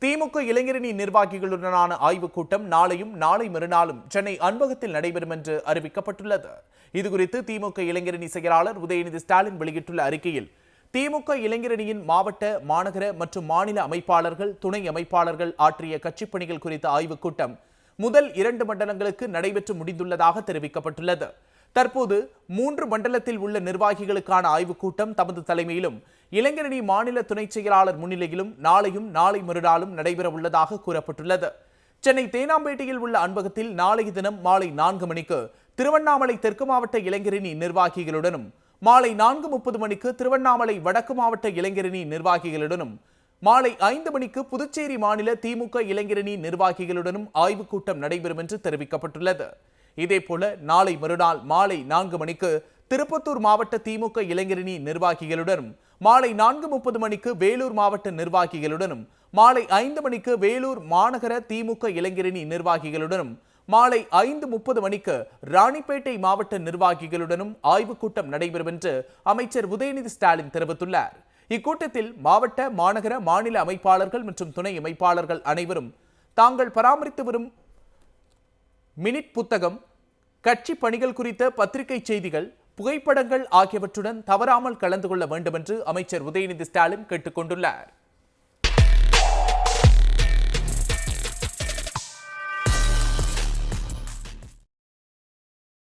திமுக இளைஞரணி நிர்வாகிகளுடனான ஆய்வுக் கூட்டம் நாளையும் நாளை மறுநாளும் சென்னை அன்பகத்தில் நடைபெறும் என்று அறிவிக்கப்பட்டுள்ளது. இதுகுறித்து திமுக இளைஞரணி செயலாளர் உதயநிதி ஸ்டாலின் வெளியிட்டுள்ள அறிக்கையில் திமுக இளைஞரணியின் மாவட்ட மாநகர மற்றும் மாநில அமைப்பாளர்கள் துணை அமைப்பாளர்கள் ஆற்றிய கட்சிப் பணிகள் குறித்த ஆய்வுக் கூட்டம் முதல் இரண்டு மண்டலங்களுக்கு நடைபெற்று முடிந்துள்ளதாக தெரிவிக்கப்பட்டுள்ளது. தற்போது மூன்று மண்டலத்தில் உள்ள நிர்வாகிகளுக்கான ஆய்வுக் கூட்டம் தமது தலைமையிலும் இளைஞரணி மாநில துணைச் செயலாளர் முன்னிலையிலும் நாளையும் நாளை மறுநாளும் நடைபெற உள்ளதாக கூறப்பட்டுள்ளது. சென்னை தேனாம்பேட்டையில் உள்ள அன்பகத்தில் நாளைய தினம் மாலை நான்கு மணிக்கு திருவண்ணாமலை தெற்கு மாவட்ட இளைஞரணி நிர்வாகிகளுடனும் மாலை நான்கு முப்பது மணிக்கு திருவண்ணாமலை வடக்கு மாவட்ட இளைஞரணி நிர்வாகிகளுடனும் மாலை ஐந்து மணிக்கு புதுச்சேரி மாநில திமுக இளைஞரணி நிர்வாகிகளுடனும் ஆய்வுக் கூட்டம் நடைபெறும் என்று தெரிவிக்கப்பட்டுள்ளது. இதேபோல நாளை மறுநாள் மாலை நான்கு மணிக்கு திருப்பத்தூர் மாவட்ட திமுக இளைஞரணி நிர்வாகிகளுடனும் மாலை நான்கு முப்பது மணிக்கு வேலூர் மாவட்ட நிர்வாகிகளுடனும் மாலை ஐந்து மணிக்கு வேலூர் மாநகர திமுக இளைஞரணி நிர்வாகிகளுடனும் மாலை ஐந்து முப்பது மணிக்கு ராணிப்பேட்டை மாவட்ட நிர்வாகிகளுடனும் ஆய்வுக் கூட்டம் நடைபெறும் என்று அமைச்சர் உதயநிதி ஸ்டாலின் தெரிவித்துள்ளார். இக்கூட்டத்தில் மாவட்ட மாநகர மாநில அமைப்பாளர்கள் மற்றும் துணை அமைப்பாளர்கள் அனைவரும் தாங்கள் பராமரித்து வரும் மினிட் புத்தகம் கட்சி பணிகள் குறித்த பத்திரிகை செய்திகள் புகைப்படங்கள் ஆகியவற்றுடன் தவறாமல் கலந்து கொள்ள வேண்டும் என்று அமைச்சர் உதயநிதி ஸ்டாலின் கேட்டுக்கொண்டுள்ளார்.